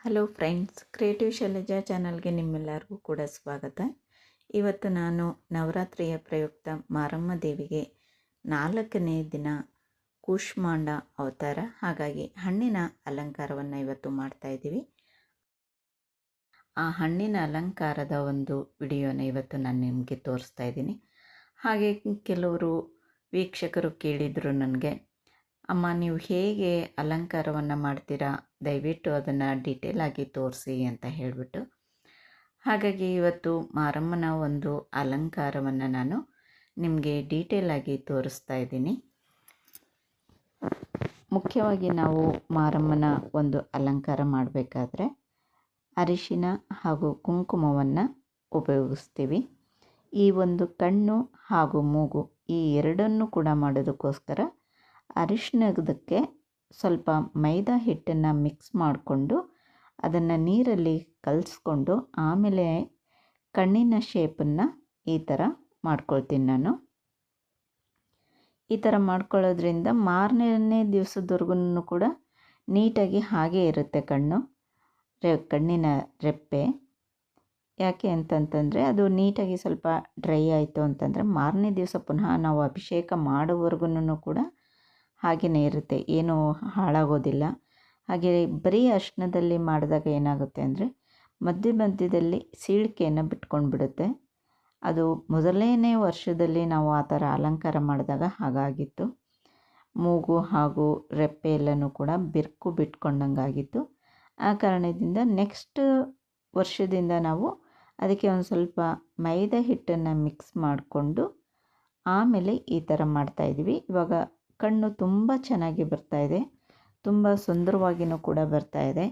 Hello friends, creative Shailaja ಚಾನಲ್ಗೆ ನಿಮ್ಮೆಲ್ಲರಿಗೂ ಕೂಡ ಸ್ವಾಗತ. ಇವತ್ತು ನಾನು ನವರಾತ್ರಿಯ ಪ್ರಯುಕ್ತ ಮಾರಮ್ಮ ದೇವಿಗೆ ನಾಲ್ಕನೇ ದಿನ ಕೂಷ್ಮಾಂಡ ಅವತಾರ, ಹಾಗಾಗಿ ಹಣ್ಣಿನ ಅಲಂಕಾರವನ್ನು ಇವತ್ತು ಮಾಡ್ತಾ ಇದ್ದೀವಿ. ಆ ಹಣ್ಣಿನ ಅಲಂಕಾರದ ಒಂದು ವಿಡಿಯೋನ ಇವತ್ತು ನಾನು ನಿಮಗೆ ತೋರಿಸ್ತಾ ಇದ್ದೀನಿ. ಹಾಗೆ ಕೆಲವರು ವೀಕ್ಷಕರು ಕೇಳಿದರು ನನಗೆ, ಅಮ್ಮ, ನೀವು ಹೇಗೆ ಅಲಂಕಾರವನ್ನು ಮಾಡ್ತೀರಾ? ದಯವಿಟ್ಟು ಅದನ್ನು ಡೀಟೇಲ್ ಆಗಿ ತೋರಿಸಿ ಅಂತ ಹೇಳಿಬಿಟ್ಟು. ಹಾಗಾಗಿ ಇವತ್ತು ಮಾರಮ್ಮನ ಒಂದು ಅಲಂಕಾರವನ್ನು ನಾನು ನಿಮಗೆ ಡೀಟೇಲ್ ಆಗಿ ತೋರಿಸ್ತಾ ಇದ್ದೀನಿ. ಮುಖ್ಯವಾಗಿ ನಾವು ಮಾರಮ್ಮನ ಒಂದು ಅಲಂಕಾರ ಮಾಡಬೇಕಾದ್ರೆ ಅರಿಶಿನ ಹಾಗೂ ಕುಂಕುಮವನ್ನು ಉಪಯೋಗಿಸ್ತೀವಿ. ಈ ಒಂದು ಕಣ್ಣು ಹಾಗೂ ಮೂಗು ಈ ಎರಡನ್ನು ಕೂಡ ಮಾಡೋದಕ್ಕೋಸ್ಕರ ಅರಿಶಿನದಕ್ಕೆ ಸ್ವಲ್ಪ ಮೈದಾ ಹಿಟ್ಟನ್ನು ಮಿಕ್ಸ್ ಮಾಡಿಕೊಂಡು ಅದನ್ನು ನೀರಲ್ಲಿ ಕಲಿಸ್ಕೊಂಡು ಆಮೇಲೆ ಕಣ್ಣಿನ ಶೇಪನ್ನು ಈ ಥರ ಮಾಡ್ಕೊಳ್ತೀನಿ ನಾನು. ಈ ಥರ ಮಾಡ್ಕೊಳ್ಳೋದ್ರಿಂದ ಮಾರನೇ ದಿವಸದವರೆಗೂ ಕೂಡ ನೀಟಾಗಿ ಹಾಗೇ ಇರುತ್ತೆ ಕಣ್ಣು, ರೆ, ಕಣ್ಣಿನ ರೆಪ್ಪೆ. ಯಾಕೆ ಅಂತಂತಂದರೆ ಅದು ನೀಟಾಗಿ ಸ್ವಲ್ಪ ಡ್ರೈ ಆಯಿತು ಅಂತಂದರೆ ಮಾರನೇ ದಿವಸ ಪುನಃ ನಾವು ಅಭಿಷೇಕ ಮಾಡೋವರೆಗೂ ಕೂಡ ಹಾಗೆಯೇ ಇರುತ್ತೆ. ಏನೂ ಹಾಳಾಗೋದಿಲ್ಲ. ಹಾಗೆ ಬರೀ ಅರಿಶ್ಣದಲ್ಲಿ ಮಾಡಿದಾಗ ಏನಾಗುತ್ತೆ ಅಂದರೆ ಮಧ್ಯ ಮಧ್ಯದಲ್ಲಿ ಸೀಳಿಕೆಯನ್ನು ಬಿಟ್ಕೊಂಡು ಬಿಡುತ್ತೆ ಅದು ಮೊದಲನೇ ವರ್ಷದಲ್ಲಿ ನಾವು ಆ ಥರ ಅಲಂಕಾರ ಮಾಡಿದಾಗ ಹಾಗಾಗಿತ್ತು. ಮೂಗು ಹಾಗೂ ರೆಪ್ಪೆ ಎಲ್ಲನೂ ಕೂಡ ಬಿರುಕು ಬಿಟ್ಕೊಂಡಂಗಾಗಿತ್ತು. ಆ ಕಾರಣದಿಂದ ನೆಕ್ಸ್ಟ್ ವರ್ಷದಿಂದ ನಾವು ಅದಕ್ಕೆ ಒಂದು ಸ್ವಲ್ಪ ಮೈದಾ ಹಿಟ್ಟನ್ನು ಮಿಕ್ಸ್ ಮಾಡಿಕೊಂಡು ಆಮೇಲೆ ಈ ಥರ ಮಾಡ್ತಾಯಿದ್ವಿ ಇವಾಗ ಕಣ್ಣು ತುಂಬ ಚೆನ್ನಾಗಿ ಬರ್ತಾ ಇದೆ. ತುಂಬ ಸುಂದರವಾಗಿಯೂ ಕೂಡ ಬರ್ತಾ ಇದೆ.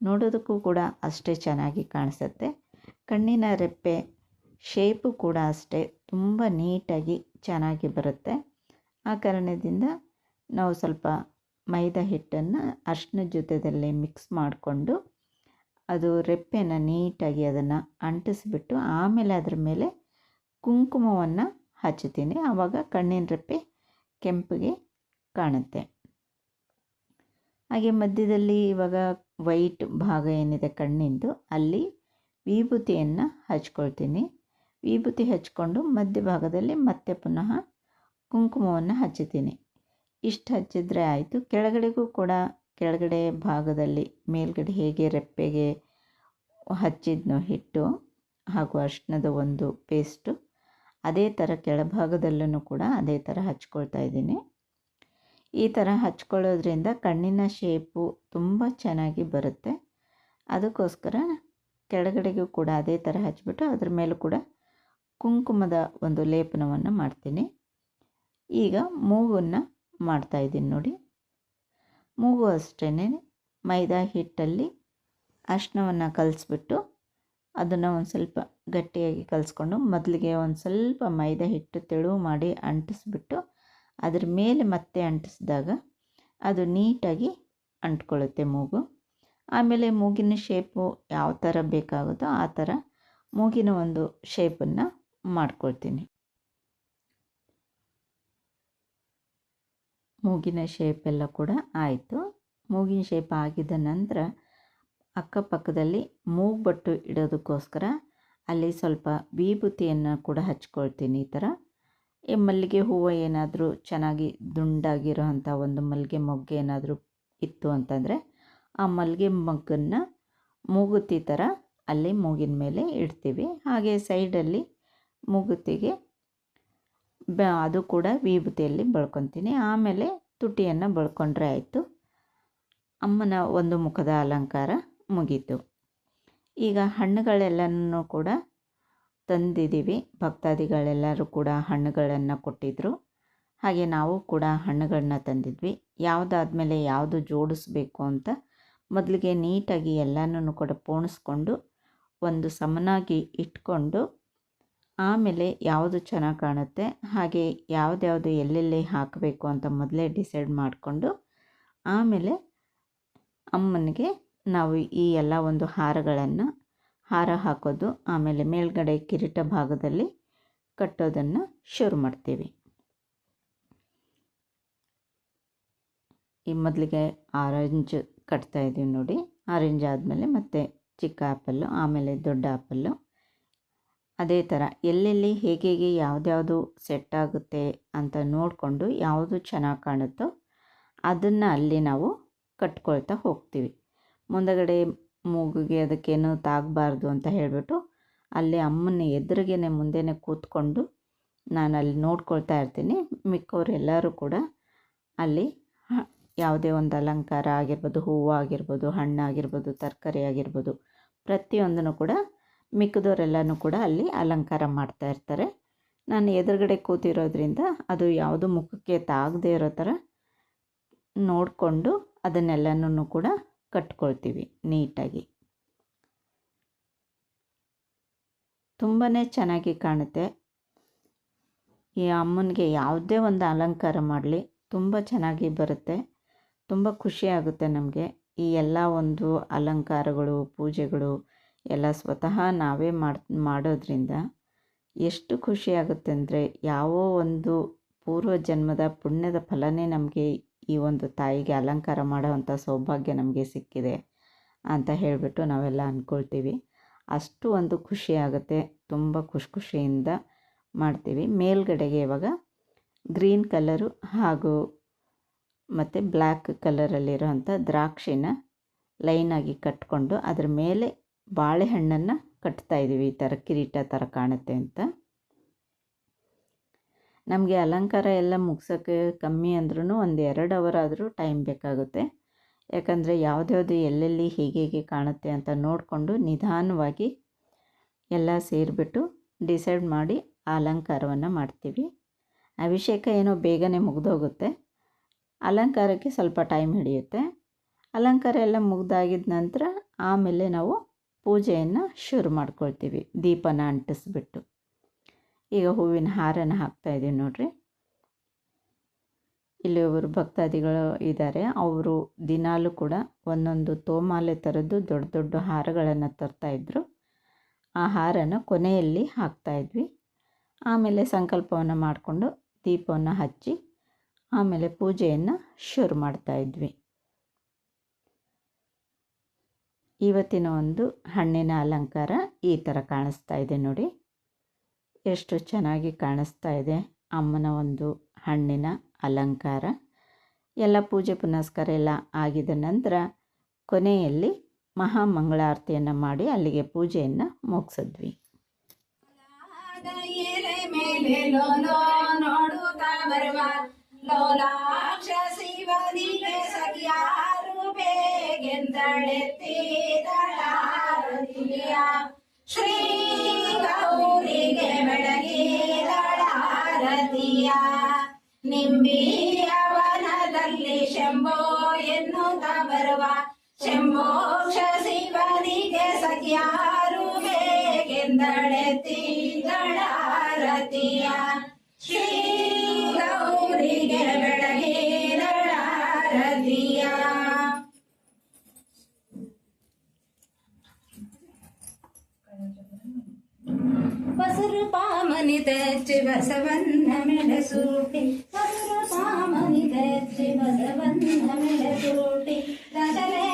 ನೋಡೋದಕ್ಕೂ ಕೂಡ ಅಷ್ಟೇ ಚೆನ್ನಾಗಿ ಕಾಣಿಸುತ್ತೆ. ಕಣ್ಣಿನ ರೆಪ್ಪೆ ಶೇಪು ಕೂಡ ಅಷ್ಟೇ ತುಂಬ ನೀಟಾಗಿ ಚೆನ್ನಾಗಿ ಬರುತ್ತೆ. ಆ ಕಾರಣದಿಂದ ನಾವು ಸ್ವಲ್ಪ ಮೈದಾ ಹಿಟ್ಟನ್ನು ಅರ್ಶಿನ ಜೊತೆದಲ್ಲಿ ಮಿಕ್ಸ್ ಮಾಡಿಕೊಂಡು ಅದು ರೆಪ್ಪೆನ ನೀಟಾಗಿ ಅದನ್ನು ಅಂಟಿಸ್ಬಿಟ್ಟು ಆಮೇಲೆ ಅದರ ಮೇಲೆ ಕುಂಕುಮವನ್ನು ಹಚ್ಚುತ್ತೀನಿ. ಆವಾಗ ಕಣ್ಣಿನ ರೆಪ್ಪೆ ಕೆಂಪಿಗೆ ಕಾಣುತ್ತೆ. ಹಾಗೆ ಮಧ್ಯದಲ್ಲಿ ಇವಾಗ ವೈಟ್ ಭಾಗ ಏನಿದೆ ಕಣ್ಣಿಂದು, ಅಲ್ಲಿ ವಿಭೂತಿಯನ್ನು ಹಚ್ಕೊಳ್ತೀನಿ. ವಿಭೂತಿ ಹಚ್ಕೊಂಡು ಮಧ್ಯಭಾಗದಲ್ಲಿ ಮತ್ತೆ ಪುನಃ ಕುಂಕುಮವನ್ನು ಹಚ್ಚುತ್ತೀನಿ. ಇಷ್ಟು ಹಚ್ಚಿದ್ರೆ ಆಯಿತು. ಕೆಳಗಡೆಗೂ ಕೂಡ ಕೆಳಗಡೆ ಭಾಗದಲ್ಲಿ ಮೇಲ್ಗಡೆ ಹೇಗೆ ರೆಪ್ಪೆಗೆ ಹಚ್ಚಿದ್ನೋ ಹಿಟ್ಟು ಹಾಗೂ ಅರ್ಶಿನದ ಒಂದು ಪೇಸ್ಟು, ಅದೇ ಥರ ಕೆಳಭಾಗದಲ್ಲೂ ಕೂಡ ಅದೇ ಥರ ಹಚ್ಕೊಳ್ತಾ ಇದ್ದೀನಿ. ಈ ಥರ ಹಚ್ಕೊಳ್ಳೋದ್ರಿಂದ ಕಣ್ಣಿನ ಶೇಪು ತುಂಬ ಚೆನ್ನಾಗಿ ಬರುತ್ತೆ. ಅದಕ್ಕೋಸ್ಕರ ಕೆಳಗಡೆಗೂ ಕೂಡ ಅದೇ ಥರ ಹಚ್ಬಿಟ್ಟು ಅದ್ರ ಮೇಲೂ ಕೂಡ ಕುಂಕುಮದ ಒಂದು ಲೇಪನವನ್ನು ಮಾಡ್ತೀನಿ. ಈಗ ಮೂಗನ್ನು ಮಾಡ್ತಾಯಿದ್ದೀನಿ ನೋಡಿ. ಮೂಗು ಅಷ್ಟೇ ಮೈದಾ ಹಿಟ್ಟಲ್ಲಿ ಅರ್ಶಿನವನ್ನು ಕಲಿಸ್ಬಿಟ್ಟು ಅದನ್ನು ಒಂದು ಸ್ವಲ್ಪ ಗಟ್ಟಿಯಾಗಿ ಕಲಿಸ್ಕೊಂಡು ಮೊದಲಿಗೆ ಒಂದು ಸ್ವಲ್ಪ ಮೈದಾ ಹಿಟ್ಟು ತೆಳು ಮಾಡಿ ಅಂಟಿಸ್ಬಿಟ್ಟು ಅದ್ರ ಮೇಲೆ ಮತ್ತೆ ಅಂಟಿಸಿದಾಗ ಅದು ನೀಟಾಗಿ ಅಂಟ್ಕೊಳ್ಳುತ್ತೆ ಮೂಗು. ಆಮೇಲೆ ಮೂಗಿನ ಶೇಪು ಯಾವ ಥರ ಬೇಕಾಗುತ್ತೋ ಆ ಥರ ಮೂಗಿನ ಒಂದು ಶೇಪನ್ನು ಮಾಡ್ಕೊಳ್ತೀನಿ. ಮೂಗಿನ ಶೇಪೆಲ್ಲ ಕೂಡ ಆಯಿತು. ಮೂಗಿನ ಶೇಪ್ ಆಗಿದ ನಂತರ ಅಕ್ಕಪಕ್ಕದಲ್ಲಿ ಮೂಗ್ಬಟ್ಟು ಇಡೋದಕ್ಕೋಸ್ಕರ ಅಲ್ಲಿ ಸ್ವಲ್ಪ ವಿಭೂತಿಯನ್ನು ಕೂಡ ಹಚ್ಕೊಳ್ತೀನಿ ಈ ಥರ ಈ ಮಲ್ಲಿಗೆ ಹೂವು ಏನಾದರೂ ಚೆನ್ನಾಗಿ ದುಂಡಾಗಿರೋ ಅಂಥ ಒಂದು ಮಲ್ಲಿಗೆ ಮೊಗ್ಗು ಏನಾದರೂ ಇತ್ತು ಅಂತಂದರೆ ಆ ಮಲ್ಲಿಗೆ ಮೊಗ್ಗನ್ನು ಮೂಗುತಿ ಥರ ಅಲ್ಲಿ ಮೂಗಿನ ಮೇಲೆ ಇಡ್ತೀವಿ. ಹಾಗೆ ಸೈಡಲ್ಲಿ ಮೂಗುತಿಗೆ ಬ, ಅದು ಕೂಡ ವಿಭೂತಿಯಲ್ಲಿ ಬಳ್ಕೊತೀನಿ. ಆಮೇಲೆ ತುಟಿಯನ್ನು ಬಳ್ಕೊಂಡ್ರೆ ಆಯಿತು. ಅಮ್ಮನ ಒಂದು ಮುಖದ ಅಲಂಕಾರ ಮುಗೀತು. ಈಗ ಹಣ್ಣುಗಳೆಲ್ಲನೂ ಕೂಡ ತಂದಿದ್ದೀವಿ. ಭಕ್ತಾದಿಗಳೆಲ್ಲರೂ ಕೂಡ ಹಣ್ಣುಗಳನ್ನು ಕೊಟ್ಟಿದ್ದರು ಹಾಗೆ ನಾವು ಕೂಡ ಹಣ್ಣುಗಳನ್ನ ತಂದಿದ್ವಿ. ಯಾವುದಾದ್ಮೇಲೆ ಯಾವುದು ಜೋಡಿಸ್ಬೇಕು ಅಂತ ಮೊದಲಿಗೆ ನೀಟಾಗಿ ಎಲ್ಲನೂ ಕೂಡ ಪೋಣಿಸ್ಕೊಂಡು ಒಂದು ಸಮನಾಗಿ ಇಟ್ಕೊಂಡು ಆಮೇಲೆ ಯಾವುದು ಚೆನ್ನಾಗಿ ಕಾಣುತ್ತೆ, ಹಾಗೆ ಯಾವುದ್ಯಾವುದು ಎಲ್ಲೆಲ್ಲಿ ಹಾಕಬೇಕು ಅಂತ ಮೊದಲೇ ಡಿಸೈಡ್ ಮಾಡಿಕೊಂಡು ಆಮೇಲೆ ಅಮ್ಮನಿಗೆ ನಾವು ಈ ಎಲ್ಲ ಒಂದು ಹಾರಗಳನ್ನು ಹಾರ ಹಾಕೋದು, ಆಮೇಲೆ ಮೇಲ್ಗಡೆ ಕಿರೀಟ ಭಾಗದಲ್ಲಿ ಕಟ್ಟೋದನ್ನು ಶುರು ಮಾಡ್ತೀವಿ. ಈ ಮೊದಲಿಗೆ ಆರೆಂಜ್ ಕಟ್ತಾ ಇದ್ದೀವಿ ನೋಡಿ. ಆರೆಂಜ್ ಆದಮೇಲೆ ಮತ್ತೆ ಚಿಕ್ಕ ಆ್ಯಪಲ್ಲು ಆಮೇಲೆ ದೊಡ್ಡ ಆ್ಯಪಲ್ಲು ಅದೇ ಥರ ಎಲ್ಲೆಲ್ಲಿ ಹೇಗೆ ಹೇಗೆ ಯಾವ್ದ್ಯಾವುದು ಸೆಟ್ ಆಗುತ್ತೆ ಅಂತ ನೋಡಿಕೊಂಡು ಯಾವುದು ಚೆನ್ನಾಗಿ ಕಾಣುತ್ತೋ ಅದನ್ನು ಅಲ್ಲಿ ನಾವು ಕಟ್ಕೊಳ್ತಾ ಹೋಗ್ತೀವಿ. ಮುಂದಗಡೆ ಮೂಗಿಗೆ ಅದಕ್ಕೇನು ತಾಗಬಾರ್ದು ಅಂತ ಹೇಳಿಬಿಟ್ಟು ಅಲ್ಲಿ ಅಮ್ಮನ ಎದುರಿಗೇನೆ ಮುಂದೆನೆ ಕೂತ್ಕೊಂಡು ನಾನು ಅಲ್ಲಿ ನೋಡ್ಕೊಳ್ತಾ ಇರ್ತೀನಿ. ಮಿಕ್ಕವರೆಲ್ಲರೂ ಕೂಡ ಅಲ್ಲಿ ಯಾವುದೇ ಒಂದು ಅಲಂಕಾರ ಆಗಿರ್ಬೋದು, ಹೂವು ಆಗಿರ್ಬೋದು ಹಣ್ಣಾಗಿರ್ಬೋದು ತರಕಾರಿ ಆಗಿರ್ಬೋದು, ಪ್ರತಿಯೊಂದನ್ನು ಕೂಡ ಮಿಕ್ಕಿದವರೆಲ್ಲನೂ ಕೂಡ ಅಲ್ಲಿ ಅಲಂಕಾರ ಮಾಡ್ತಾ ಇರ್ತಾರೆ. ನಾನು ಎದುರುಗಡೆ ಕೂತಿರೋದ್ರಿಂದ ಅದು ಯಾವುದು ಮುಖಕ್ಕೆ ತಾಗದೇ ಇರೋ ಥರ ನೋಡಿಕೊಂಡು ಅದನ್ನೆಲ್ಲನೂ ಕೂಡ ಕಟ್ಕೊಳ್ತೀವಿ ನೀಟಾಗಿ. ತುಂಬಾ ಚೆನ್ನಾಗಿ ಕಾಣುತ್ತೆ. ಈ ಅಮ್ಮನಿಗೆ ಯಾವುದೇ ಒಂದು ಅಲಂಕಾರ ಮಾಡಲಿ ತುಂಬ ಚೆನ್ನಾಗಿ ಬರುತ್ತೆ. ತುಂಬ ಖುಷಿ ಆಗುತ್ತೆ ನಮಗೆ. ಈ ಎಲ್ಲ ಒಂದು ಅಲಂಕಾರಗಳು, ಪೂಜೆಗಳು ಎಲ್ಲ ಸ್ವತಃ ನಾವೇ ಮಾಡಿ, ಮಾಡೋದ್ರಿಂದ ಎಷ್ಟು ಖುಷಿ ಆಗುತ್ತೆ ಅಂದರೆ ಯಾವೋ ಒಂದು ಪೂರ್ವ ಜನ್ಮದ ಪುಣ್ಯದ ಫಲನೇ ನಮಗೆ ಈ ಒಂದು ತಾಯಿಗೆ ಅಲಂಕಾರ ಮಾಡೋವಂಥ ಸೌಭಾಗ್ಯ ನಮಗೆ ಸಿಕ್ಕಿದೆ ಅಂತ ಹೇಳಿಬಿಟ್ಟು ನಾವೆಲ್ಲ ಅಂದ್ಕೊಳ್ತೀವಿ. ಅಷ್ಟು ಒಂದು ಖುಷಿ ಆಗುತ್ತೆ, ತುಂಬ ಖುಷಿ ಖುಷಿಯಿಂದ ಮಾಡ್ತೀವಿ. ಮೇಲ್ಗಡೆಗೆ ಇವಾಗ ಗ್ರೀನ್ ಕಲರು ಹಾಗೂ ಮತ್ತು ಬ್ಲ್ಯಾಕ್ ಕಲರಲ್ಲಿರೋಂಥ ದ್ರಾಕ್ಷಿನ ಲೈನಾಗಿ ಕಟ್ಕೊಂಡು ಅದ್ರ ಮೇಲೆ ಬಾಳೆಹಣ್ಣನ್ನು ಕಟ್ತಾ ಇದ್ದೀವಿ ಈ ಥರ ಕಿರೀಟ ಥರ ಕಾಣುತ್ತೆ ಅಂತ. ನಮಗೆ ಅಲಂಕಾರ ಎಲ್ಲ ಮುಗ್ಸೋಕ್ಕೆ ಕಮ್ಮಿ ಅಂದ್ರೂ ಒಂದು ಎರಡು ಅವರ್ ಆದರೂ ಟೈಮ್ ಬೇಕಾಗುತ್ತೆ. ಯಾಕಂದರೆ ಯಾವುದ್ಯಾವುದು ಎಲ್ಲೆಲ್ಲಿ ಹೇಗೆ ಹೇಗೆ ಕಾಣುತ್ತೆ ಅಂತ ನೋಡಿಕೊಂಡು ನಿಧಾನವಾಗಿ ಎಲ್ಲ ಸೇರಿಬಿಟ್ಟು ಡಿಸೈಡ್ ಮಾಡಿ ಆ ಅಲಂಕಾರವನ್ನು ಮಾಡ್ತೀವಿ. ಅಭಿಷೇಕ ಏನೋ ಬೇಗನೆ ಮುಗಿದೋಗುತ್ತೆ. ಅಲಂಕಾರಕ್ಕೆ ಸ್ವಲ್ಪ ಟೈಮ್ ಹಿಡಿಯುತ್ತೆ. ಅಲಂಕಾರ ಎಲ್ಲ ಮುಗ್ದಾಗಿದ ನಂತರ ಆಮೇಲೆ ನಾವು ಪೂಜೆಯನ್ನು ಶುರು ಮಾಡ್ಕೊಳ್ತೀವಿ. ದೀಪನ ಅಂಟಿಸ್ಬಿಟ್ಟು. ಈಗ ಹೂವಿನ ಹಾರನ ಹಾಕ್ತಾಯಿದ್ದೀವಿ ನೋಡ್ರಿ. ಇಲ್ಲಿ ಒಬ್ಬರು ಭಕ್ತಾದಿಗಳು ಇದ್ದಾರೆ ಅವರು ದಿನಾಲೂ ಕೂಡ ಒಂದೊಂದು ತೋಮಾಲೆ ಥರದ್ದು ದೊಡ್ಡ ದೊಡ್ಡ ಹಾರಗಳನ್ನು ತರ್ತಾಯಿದ್ರು ಆ ಹಾರನ ಕೊನೆಯಲ್ಲಿ ಹಾಕ್ತಾಯಿದ್ವಿ ಆಮೇಲೆ ಸಂಕಲ್ಪವನ್ನು ಮಾಡಿಕೊಂಡು ದೀಪವನ್ನು ಹಚ್ಚಿ ಆಮೇಲೆ ಪೂಜೆಯನ್ನು ಶುರು ಮಾಡ್ತಾಯಿದ್ವಿ ಇವತ್ತಿನ ಒಂದು ಹಣ್ಣಿನ ಅಲಂಕಾರ ಈ ಥರ ಕಾಣಿಸ್ತಾ ಇದೆ ನೋಡಿ. ಎಷ್ಟು ಚೆನ್ನಾಗಿ ಕಾಣಿಸ್ತಾ ಇದೆ. ಅಮ್ಮನ ಒಂದು ಹಣ್ಣಿನ ಅಲಂಕಾರ. ಎಲ್ಲ ಪೂಜೆ ಪುನಸ್ಕಾರ ಎಲ್ಲ ಆಗಿದ ನಂತರ ಕೊನೆಯಲ್ಲಿ ಮಹಾಮಂಗಳಾರತಿಯನ್ನು ಮಾಡಿ ಅಲ್ಲಿಗೆ ಪೂಜೆಯನ್ನು ಮುಗಿಸಿದ್ವಿ. ಲೋಲಾಕ್ಷ ಶಿವನಿಗೆ ಸಖಿಯಾರು ಶಿವನಿಗೆ ಹೇಗೆಂದಳೆ ಬೇಗೆಂದಳೆತ್ತಿದಳಾರತಿಯ ಶ್ರೀ ಗೌರಿಗೆ ಬೆಳಗಿದಳಾರತಿಯ ಬಸರು ಪಾಮನಿ ತೆಚ್ಚಿ ಬಸವನ್ನ ಮೆಣಸೂಟಿ ಬಸರು ಪಾಮನಿ ತೆಚ್ಚಿ ಬಸವನ್ನ ಮೆಣಸೂಟಿ ರಸಲೇನಿ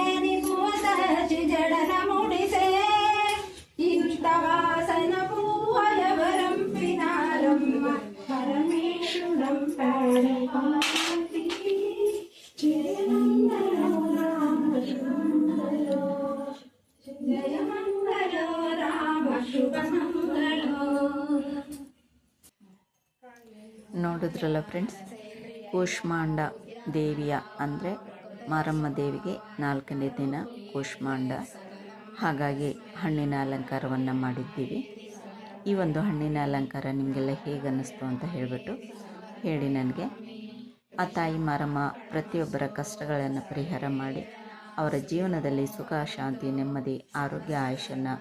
ನೋಡಿದ್ರಲ್ಲ ಫ್ರೆಂಡ್ಸ್, ಕೂಷ್ಮಾಂಡ ದೇವಿಯ ಅಂದರೆ ಮಾರಮ್ಮ ದೇವಿಗೆ ನಾಲ್ಕನೇ ದಿನ ಕೂಷ್ಮಾಂಡ. ಹಾಗಾಗಿ ಹಣ್ಣಿನ ಅಲಂಕಾರವನ್ನು ಮಾಡಿದ್ದೀವಿ. ಈ ಒಂದು ಹಣ್ಣಿನ ಅಲಂಕಾರ ನಿಮಗೆಲ್ಲ ಹೇಗೆ ಅನ್ನಿಸ್ತು ಅಂತ ಹೇಳಿಬಿಟ್ಟು ಹೇಳಿ ನನಗೆ, ಆ ತಾಯಿ ಮಾರಮ್ಮ ಪ್ರತಿಯೊಬ್ಬರ ಕಷ್ಟಗಳನ್ನು ಪರಿಹಾರ ಮಾಡಿ, ಅವರ ಜೀವನದಲ್ಲಿ ಸುಖ, ಶಾಂತಿ, ನೆಮ್ಮದಿ, ಆರೋಗ್ಯ ಆಯುಷನ್ನು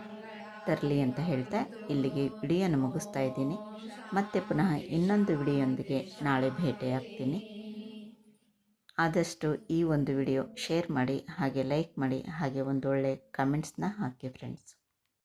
ತರಲಿ ಅಂತ ಹೇಳ್ತಾ ಇಲ್ಲಿಗೆ ವಿಡಿಯೋನ ಮುಗಿಸ್ತಾ ಇದ್ದೀನಿ. ಮತ್ತೆ ಪುನಃ ಇನ್ನೊಂದು ವಿಡಿಯೋಂದಿಗೆ ನಾಳೆ ಭೇಟಿಯಾಗ್ತೀನಿ. ಆದಷ್ಟು ಈ ಒಂದು ವಿಡಿಯೋ ಶೇರ್ ಮಾಡಿ, ಹಾಗೆ ಲೈಕ್ ಮಾಡಿ, ಹಾಗೆ ಒಂದು ಒಳ್ಳೆ ಕಮೆಂಟ್ಸ್ನ ಹಾಕಿ ಫ್ರೆಂಡ್ಸ್